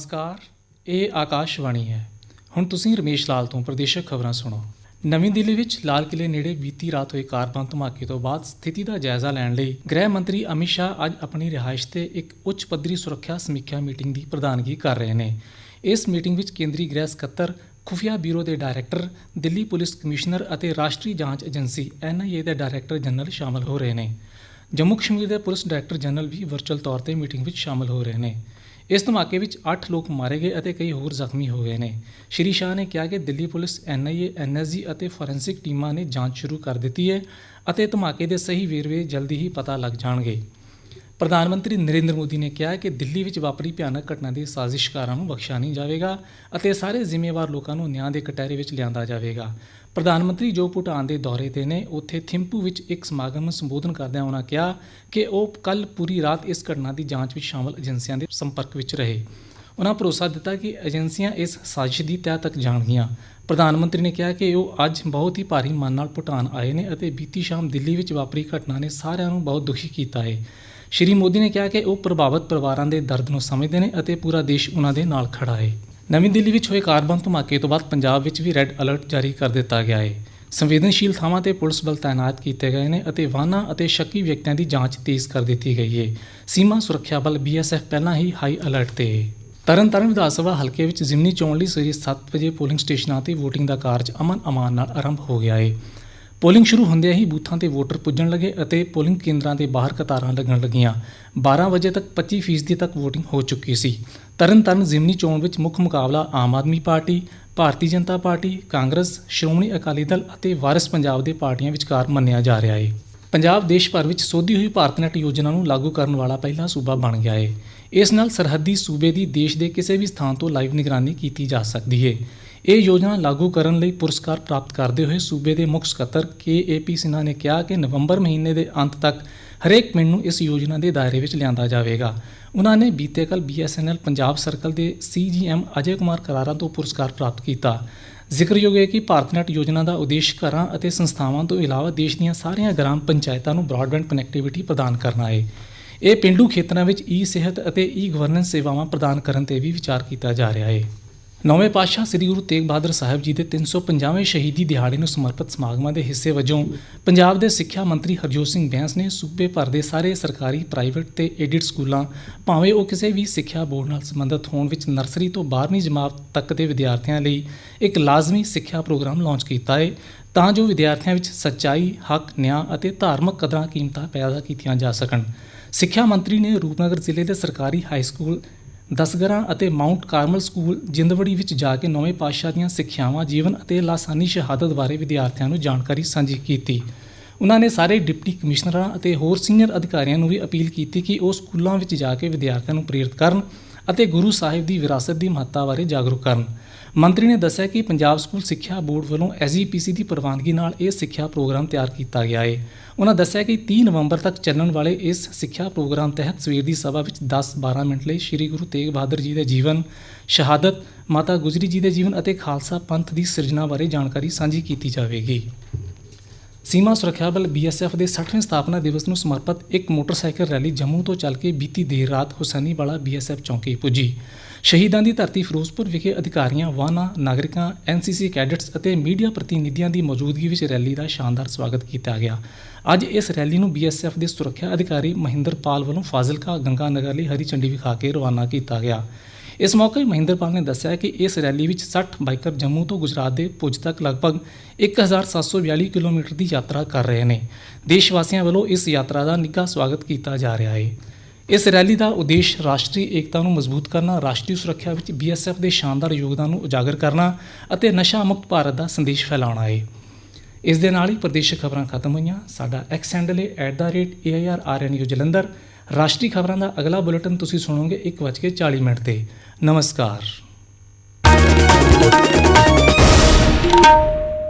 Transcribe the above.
ਨਮਸਕਾਰ, ਇਹ ਆਕਾਸ਼ਵਾਣੀ ਹੈ। ਹੁਣ ਤੁਸੀਂ ਰਮੇਸ਼ ਲਾਲ ਤੋਂ ਪ੍ਰਦੇਸ਼ਕ ਖਬਰਾਂ ਸੁਣੋ। ਨਵੀਂ ਦਿੱਲੀ ਵਿੱਚ ਲਾਲ ਕਿਲੇ ਨੇੜੇ ਬੀਤੀ ਰਾਤ ਹੋਏ ਕਾਰ ਬੰਬ ਧਮਾਕੇ ਤੋਂ ਬਾਅਦ ਸਥਿਤੀ ਦਾ ਜਾਇਜ਼ਾ ਲੈਣ ਲਈ ਗ੍ਰਹਿ ਮੰਤਰੀ ਅਮਿਤ ਸ਼ਾਹ ਅੱਜ ਆਪਣੀ ਰਿਹਾਇਸ਼ ਤੇ ਇੱਕ ਉੱਚ ਪੱਧਰੀ ਸੁਰੱਖਿਆ ਸਮੀਖਿਆ ਮੀਟਿੰਗ ਦੀ ਪ੍ਰਧਾਨਗੀ ਕਰ ਰਹੇ ਨੇ। ਇਸ ਮੀਟਿੰਗ ਵਿੱਚ ਕੇਂਦਰੀ ਗ੍ਰਹਿ ਸਕੱਤਰ, ਖੁਫੀਆ ਬਿਊਰੋ ਦੇ ਡਾਇਰੈਕਟਰ, ਦਿੱਲੀ ਪੁਲਿਸ ਕਮਿਸ਼ਨਰ ਅਤੇ ਰਾਸ਼ਟਰੀ ਜਾਂਚ ਏਜੰਸੀ ਐਨਆਈਏ ਦੇ ਡਾਇਰੈਕਟਰ ਜਨਰਲ ਸ਼ਾਮਲ ਹੋ ਰਹੇ ਨੇ। ਜੰਮੂ ਕਸ਼ਮੀਰ ਦੇ ਪੁਲਿਸ ਡਾਇਰੈਕਟਰ ਜਨਰਲ ਵੀ ਵਰਚੁਅਲ ਤੌਰ ਤੇ ਮੀਟਿੰਗ ਵਿੱਚ ਸ਼ਾਮਲ ਹੋ ਰਹੇ ਨੇ। ਇਸ ਧਮਾਕੇ ਵਿੱਚ 8 ਲੋਕ ਮਾਰੇ ਗਏ ਅਤੇ ਕਈ ਹੋਰ ਜ਼ਖਮੀ ਹੋ ਗਏ ਨੇ। ਸ਼੍ਰੀ ਸ਼ਾਹ ਨੇ ਕਿਹਾ ਕਿ ਦਿੱਲੀ ਪੁਲਿਸ ਐਨਆਈਏ ਐਨਐਸਜੀ ਅਤੇ ਫੋਰੈਂਸਿਕ ਟੀਮਾਂ ਨੇ ਜਾਂਚ ਸ਼ੁਰੂ ਕਰ ਦਿੱਤੀ ਹੈ ਅਤੇ ਧਮਾਕੇ ਦੇ ਸਹੀ ਵੇਰਵੇ ਜਲਦੀ ਹੀ ਪਤਾ ਲੱਗ ਜਾਣਗੇ। ਪ੍ਰਧਾਨ ਮੰਤਰੀ ਨਰਿੰਦਰ ਮੋਦੀ ਨੇ ਕਿਹਾ ਕਿ ਦਿੱਲੀ ਵਿੱਚ ਵਾਪਰੀ ਭਿਆਨਕ ਘਟਨਾ ਦੇ ਸਾਜ਼ਿਸ਼ਕਾਰਾਂ ਨੂੰ ਬਖਸ਼ਿਆ ਨਹੀਂ ਜਾਵੇਗਾ ਅਤੇ ਸਾਰੇ ਜ਼ਿੰਮੇਵਾਰ ਲੋਕਾਂ ਨੂੰ ਨਿਆਂ ਦੇ ਕਟਹਿਰੇ ਵਿੱਚ ਲਿਆਂਦਾ ਜਾਵੇਗਾ। ਪ੍ਰਧਾਨ ਮੰਤਰੀ ਜੋ ਭੂਟਾਨ ਦੇ ਦੌਰੇ ਤੇ ਨੇ, ਉੱਥੇ ਥਿੰਪੂ ਵਿੱਚ ਇੱਕ ਸਮਾਗਮ ਨੂੰ ਸੰਬੋਧਨ ਕਰਦਿਆਂ ਉਹਨਾਂ ਕਿਹਾ ਕਿ ਉਹ ਕੱਲ ਪੂਰੀ ਰਾਤ ਇਸ ਘਟਨਾ ਦੀ ਜਾਂਚ ਵਿੱਚ ਸ਼ਾਮਲ ਏਜੰਸੀਆਂ ਦੇ ਸੰਪਰਕ ਵਿੱਚ ਰਹੇ। ਉਹਨਾਂ ਭਰੋਸਾ ਦਿੱਤਾ ਕਿ ਏਜੰਸੀਆਂ ਇਸ ਸਾਜ਼ਿਸ਼ ਦੀ ਤਹਿ ਤੱਕ ਜਾਣਗੀਆਂ। ਪ੍ਰਧਾਨ ਮੰਤਰੀ ਨੇ ਕਿਹਾ ਕਿ ਉਹ ਅੱਜ ਬਹੁਤ ਹੀ ਭਾਰੀ ਮਨ ਨਾਲ ਭੂਟਾਨ ਆਏ ਨੇ ਅਤੇ ਬੀਤੀ ਸ਼ਾਮ ਦਿੱਲੀ ਵਿੱਚ ਵਾਪਰੀ ਘਟਨਾ ਨੇ ਸਾਰਿਆਂ ਨੂੰ ਬਹੁਤ ਦੁਖੀ ਕੀਤਾ ਹੈ। ਸ਼੍ਰੀ ਮੋਦੀ ਨੇ ਕਿਹਾ ਕਿ ਉਹ ਪ੍ਰਭਾਵਿਤ ਪਰਿਵਾਰਾਂ ਦੇ ਦਰਦ ਨੂੰ ਸਮਝਦੇ ਨੇ ਅਤੇ ਪੂਰਾ ਦੇਸ਼ ਉਹਨਾਂ ਦੇ ਨਾਲ ਖੜਾ ਹੈ ਨਵੀਂ ਦਿੱਲੀ ਵਿੱਚ ਹੋਏ ਕਾਰ ਧਮਾਕੇ ਤੋਂ ਬਾਅਦ ਪੰਜਾਬ ਵਿੱਚ ਵੀ ਰੈੱਡ ਅਲਰਟ ਜਾਰੀ ਕਰ ਦਿੱਤਾ ਗਿਆ ਹੈ ਸੰਵੇਦਨਸ਼ੀਲ ਥਾਵਾਂ ਤੇ ਪੁਲਿਸ ਬਲ ਤਾਇਨਾਤ ਕੀਤੇ ਗਏ ਨੇ ਅਤੇ ਵਾਹਨਾਂ ਅਤੇ ਸ਼ੱਕੀ ਵਿਅਕਤੀਆਂ ਦੀ ਜਾਂਚ ਤੇਜ਼ ਕਰ ਦਿੱਤੀ ਗਈ ਹੈ ਸੀਮਾ ਸੁਰੱਖਿਆ ਬਲ ਬੀਐਸਐਫ ਪਹਿਲਾਂ ਹੀ ਹਾਈ ਅਲਰਟ ਤੇ ਹੈ ਤਰਨਤਾਰਨ ਵਿਧਾਨ ਸਭਾ ਹਲਕੇ ਵਿੱਚ ਜ਼ਿਮਨੀ ਚੋਣ ਲਈ ਸਵੇਰੇ 7 ਵਜੇ ਪੋਲਿੰਗ ਸਟੇਸ਼ਨਾਂ ਤੇ VOTING ਦਾ ਕਾਰਜ ਅਮਨ ਅਮਾਨ ਨਾਲ ਆਰੰਭ ਹੋ ਗਿਆ ਹੈ ਪੋਲਿੰਗ ਸ਼ੁਰੂ ਹੁੰਦਿਆਂ ਹੀ ਬੂਥਾਂ ਤੇ ਵੋਟਰ ਪੁੱਜਣ ਲੱਗੇ ਅਤੇ ਪੋਲਿੰਗ ਕੇਂਦਰਾਂ ਦੇ ਬਾਹਰ ਕਤਾਰਾਂ ਲੱਗਣ ਲੱਗੀਆਂ। 12 ਵਜੇ ਤੱਕ 25% ਤੱਕ VOTING ਹੋ ਚੁੱਕੀ ਸੀ। ਤਰਨਤਾਰਨ ਜ਼ਿਮਨੀ ਚੋਣ ਵਿੱਚ ਮੁੱਖ ਮੁਕਾਬਲਾ ਆਮ ਆਦਮੀ ਪਾਰਟੀ, ਭਾਰਤੀ ਜਨਤਾ ਪਾਰਟੀ, ਕਾਂਗਰਸ, ਸ਼੍ਰੋਮਣੀ ਅਕਾਲੀ ਦਲ ਅਤੇ ਵਾਰਿਸ ਪੰਜਾਬ ਦੇ ਪਾਰਟੀਆਂ ਵਿਚਕਾਰ ਮੰਨਿਆ ਜਾ ਰਿਹਾ ਹੈ ਪੰਜਾਬ ਦੇਸ਼ ਭਰ ਵਿੱਚ ਸੋਧੀ ਹੋਈ ਭਾਰਤ ਭਾਰਤਨੈਟ ਯੋਜਨਾ ਨੂੰ ਲਾਗੂ ਕਰਨ ਵਾਲਾ ਪਹਿਲਾ ਸੂਬਾ ਬਣ ਗਿਆ ਹੈ ਇਸ ਨਾਲ ਸਰਹੱਦੀ ਸੂਬੇ ਦੀ ਦੇਸ਼ ਦੇ ਕਿਸੇ ਵੀ ਸਥਾਨ ਤੋਂ ਲਾਈਵ ਨਿਗਰਾਨੀ ਕੀਤੀ ਜਾ ਸਕਦੀ ਹੈ ਇਹ ਯੋਜਨਾ ਲਾਗੂ ਕਰਨ ਲਈ ਪੁਰਸਕਾਰ ਪ੍ਰਾਪਤ ਕਰਦੇ ਹੋਏ ਸੂਬੇ ਦੇ ਮੁੱਖ ਸਕੱਤਰ ਕੇ ਏ ਪੀ ਸਿਨਹਾ ਨੇ ਕਿਹਾ ਕਿ ਨਵੰਬਰ ਮਹੀਨੇ ਦੇ ਅੰਤ ਤੱਕ ਹਰੇਕ ਪਿੰਡ ਨੂੰ ਇਸ ਯੋਜਨਾ ਦੇ ਦਾਇਰੇ ਵਿੱਚ ਲਿਆਂਦਾ ਜਾਵੇਗਾ। ਉਹਨਾਂ ਨੇ ਬੀਤੇ ਕੱਲ ਬੀਐਸਐਨਐਲ ਪੰਜਾਬ ਸਰਕਲ ਦੇ ਸੀਜੀਐਮ ਅਜੇ ਕੁਮਾਰ ਕਰਾਰਾ ਤੋਂ ਪੁਰਸਕਾਰ ਪ੍ਰਾਪਤ ਕੀਤਾ। ਜ਼ਿਕਰਯੋਗ ਹੈ ਕਿ ਭਾਰਤਨੈਟ ਯੋਜਨਾ ਦਾ ਉਦੇਸ਼ ਘਰਾਂ ਅਤੇ ਸੰਸਥਾਵਾਂ ਤੋਂ ਇਲਾਵਾ ਦੇਸ਼ ਦੀਆਂ ਸਾਰੀਆਂ ਗ੍ਰਾਮ ਪੰਚਾਇਤਾਂ ਨੂੰ ਬ੍ਰਾਡਬੈਂਡ ਕਨੈਕਟੀਵਿਟੀ ਪ੍ਰਦਾਨ ਕਰਨਾ ਹੈ ਇਹ ਪਿੰਡੂ ਖੇਤਰਾਂ ਵਿੱਚ ਈ ਸਿਹਤ ਅਤੇ ਈ ਗਵਰਨੈਂਸ ਸੇਵਾਵਾਂ ਪ੍ਰਦਾਨ ਕਰਨ ਤੇ ਵੀ ਵਿਚਾਰ ਕੀਤਾ ਜਾ ਰਿਹਾ ਹੈ। ਨੌਵੇਂ ਪਾਤਸ਼ਾਹ ਸ੍ਰੀ ਗੁਰੂ ਤੇਗ ਬਹਾਦਰ ਸਾਹਿਬ ਜੀ ਦੇ 350ਵੇਂ ਸ਼ਹੀਦੀ ਦਿਹਾੜੇ ਨੂੰ ਸਮਰਪਿਤ ਸਮਾਗਮਾਂ ਦੇ ਹਿੱਸੇ ਵਜੋਂ ਪੰਜਾਬ ਦੇ ਸਿੱਖਿਆ ਮੰਤਰੀ ਹਰਜੋਤ ਸਿੰਘ ਬੈਂਸ ਨੇ ਸੂਬੇ ਭਰ ਦੇ ਸਾਰੇ ਸਰਕਾਰੀ ਪ੍ਰਾਈਵੇਟ ਤੇ ਏਡਿਡ ਸਕੂਲਾਂ ਭਾਵੇਂ ਉਹ ਕਿਸੇ ਵੀ ਸਿੱਖਿਆ ਬੋਰਡ ਨਾਲ ਸੰਬੰਧਿਤ ਹੋਣ ਵਿੱਚ ਨਰਸਰੀ ਤੋਂ 12ਵੀਂ ਜਮਾਤ ਤੱਕ ਦੇ ਵਿਦਿਆਰਥੀਆਂ ਲਈ ਇੱਕ ਲਾਜ਼ਮੀ ਸਿੱਖਿਆ ਪ੍ਰੋਗਰਾਮ ਲਾਂਚ ਕੀਤਾ ਹੈ ਤਾਂ ਜੋ ਵਿਦਿਆਰਥੀਆਂ ਵਿੱਚ ਸੱਚਾਈ, ਹੱਕ, ਨਿਆਂ ਅਤੇ ਧਾਰਮਿਕ ਕਦਰਾਂ ਕੀਮਤਾਂ ਪੈਦਾ ਕੀਤੀਆਂ ਜਾ ਸਕਣ। ਸਿੱਖਿਆ ਮੰਤਰੀ ਨੇ ਰੂਪਨਗਰ ਜ਼ਿਲ੍ਹੇ ਦੇ ਸਰਕਾਰੀ ਹਾਈ ਸਕੂਲ ਦਸਗਰਾਂ ਅਤੇ ਮਾਊਂਟ ਕਾਰਮਲ ਸਕੂਲ ਜਿੰਦਵੜੀ ਵਿੱਚ ਜਾ ਕੇ ਨੌਵੇਂ ਪਾਤਸ਼ਾਹ ਦੀਆਂ ਸਿੱਖਿਆਵਾਂ, ਜੀਵਨ ਅਤੇ ਲਾਸਾਨੀ ਸ਼ਹਾਦਤ ਬਾਰੇ ਵਿਦਿਆਰਥੀਆਂ ਨੂੰ ਜਾਣਕਾਰੀ ਸਾਂਝੀ ਕੀਤੀ। ਉਹਨਾਂ ਨੇ ਸਾਰੇ ਡਿਪਟੀ ਕਮਿਸ਼ਨਰਾਂ ਅਤੇ ਹੋਰ ਸੀਨੀਅਰ ਅਧਿਕਾਰੀਆਂ ਨੂੰ ਵੀ ਅਪੀਲ ਕੀਤੀ ਕਿ ਉਹ ਸਕੂਲਾਂ ਵਿੱਚ ਜਾ ਕੇ ਵਿਦਿਆਰਥੀਆਂ ਨੂੰ ਪ੍ਰੇਰਿਤ ਕਰਨ। ਅਤੇ ਗੁਰੂ ਸਾਹਿਬ ਦੀ ਵਿਰਾਸਤ ਦੀ ਮਹੱਤਤਾ ਬਾਰੇ ਜਾਗਰੂਕ ਕਰਨ। ਮੰਤਰੀ ਨੇ ਦੱਸਿਆ ਕਿ ਪੰਜਾਬ ਸਕੂਲ ਸਿੱਖਿਆ ਬੋਰਡ ਵੱਲੋਂ ਐਸਜੀਪੀਸੀ ਦੀ ਪ੍ਰਵਾਨਗੀ ਨਾਲ ਇਹ ਸਿੱਖਿਆ ਪ੍ਰੋਗਰਾਮ ਤਿਆਰ ਕੀਤਾ ਗਿਆ ਹੈ ਉਹਨਾਂ ਦੱਸਿਆ ਕਿ 30 ਨਵੰਬਰ ਤੱਕ ਚੱਲਣ ਵਾਲੇ ਇਸ ਸਿੱਖਿਆ ਪ੍ਰੋਗਰਾਮ ਤਹਿਤ ਸਵੇਰ ਦੀ ਸਭਾ ਵਿੱਚ 10-12 ਮਿੰਟ ਲਈ ਸ੍ਰੀ ਗੁਰੂ ਤੇਗ ਬਹਾਦਰ ਜੀ ਦੇ ਜੀਵਨ, ਸ਼ਹਾਦਤ, ਮਾਤਾ ਗੁਜਰੀ ਜੀ ਦੇ ਜੀਵਨ ਅਤੇ ਖਾਲਸਾ ਪੰਥ ਦੀ ਸਿਰਜਣਾ ਬਾਰੇ ਜਾਣਕਾਰੀ ਸਾਂਝੀ ਕੀਤੀ ਜਾਵੇਗੀ। ਸੀਮਾ ਸੁਰੱਖਿਆ ਬਲ ਬੀਐਸਐਫ ਦੇ 60ਵੇਂ ਸਥਾਪਨਾ ਦਿਵਸ ਨੂੰ ਸਮਰਪਿਤ ਇੱਕ ਮੋਟਰਸਾਈਕਲ ਰੈਲੀ ਜੰਮੂ ਤੋਂ ਚੱਲ ਕੇ ਬੀਤੀ ਦੇਰ ਰਾਤ ਹੁਸੈਨੀਵਾਲਾ ਬੀਐਸਐਫ ਚੌਂਕੀ ਪੁੱਜੀ। ਸ਼ਹੀਦਾਂ ਦੀ ਧਰਤੀ ਫਿਰੋਜ਼ਪੁਰ ਵਿਖੇ ਅਧਿਕਾਰੀਆਂ, ਵਾਹਨਾਂ, ਨਾਗਰਿਕਾਂ ਐਨਸੀਸੀ ਕੈਡਟਸ ਅਤੇ ਮੀਡੀਆ ਪ੍ਰਤੀਨਿਧੀਆਂ ਦੀ ਮੌਜੂਦਗੀ ਵਿੱਚ ਰੈਲੀ ਦਾ ਸ਼ਾਨਦਾਰ ਸਵਾਗਤ ਕੀਤਾ ਗਿਆ। ਅੱਜ ਇਸ ਰੈਲੀ ਨੂੰ ਬੀਐਸਐਫ ਦੇ ਸੁਰੱਖਿਆ ਅਧਿਕਾਰੀ ਮਹਿੰਦਰ ਪਾਲ ਵੱਲੋਂ ਫਾਜ਼ਿਲਕਾ ਗੰਗਾ ਨਗਰ ਲਈ ਹਰੀ ਝੰਡੀ ਵਿਖਾ ਕੇ ਰਵਾਨਾ ਕੀਤਾ ਗਿਆ। ਇਸ ਮੌਕੇ ਮਹਿੰਦਰਪਾਲ ਨੇ ਦੱਸਿਆ ਕਿ ਇਸ ਰੈਲੀ ਵਿੱਚ 60 ਬਾਈਕਰ ਜੰਮੂ ਤੋਂ ਗੁਜਰਾਤ ਦੇ ਭੁਜ ਤੱਕ ਲਗਭਗ 1742 ਕਿਲੋਮੀਟਰ ਦੀ ਯਾਤਰਾ ਕਰ ਰਹੇ ਨੇ। ਦੇਸ਼ ਵਾਸੀਆਂ ਵੱਲੋਂ ਇਸ ਯਾਤਰਾ ਦਾ ਨਿੱਘਾ ਸਵਾਗਤ ਕੀਤਾ ਜਾ ਰਿਹਾ ਹੈ। ਇਸ ਰੈਲੀ ਦਾ ਉਦੇਸ਼ ਰਾਸ਼ਟਰੀ ਏਕਤਾ ਨੂੰ ਮਜ਼ਬੂਤ ਕਰਨਾ, ਰਾਸ਼ਟਰੀ ਸੁਰੱਖਿਆ ਵਿੱਚ ਬੀਐਸਐਫ ਦੇ ਸ਼ਾਨਦਾਰ ਯੋਗਦਾਨ ਨੂੰ ਉਜਾਗਰ ਕਰਨਾ ਅਤੇ ਨਸ਼ਾ ਮੁਕਤ ਭਾਰਤ ਦਾ ਸੰਦੇਸ਼ ਫੈਲਾਉਣਾ ਹੈ। ਇਸ ਦੇ ਨਾਲ ਹੀ ਪ੍ਰਦੇਸ਼ ਖਬਰਾਂ ਖਤਮ ਹੋਈਆਂ। ਸਾਡਾ ਐਕਸ ਹੈਂਡਲ ਹੈ @airrnu ਜਲੰਧਰ। ਰਾਸ਼ਟਰੀ ਖਬਰਾਂ ਦਾ ਅਗਲਾ ਬੁਲੇਟਿਨ ਤੁਸੀਂ ਸੁਣੋਗੇ 1:40 ਮਿੰਟ ਤੇ। ਨਮਸਕਾਰ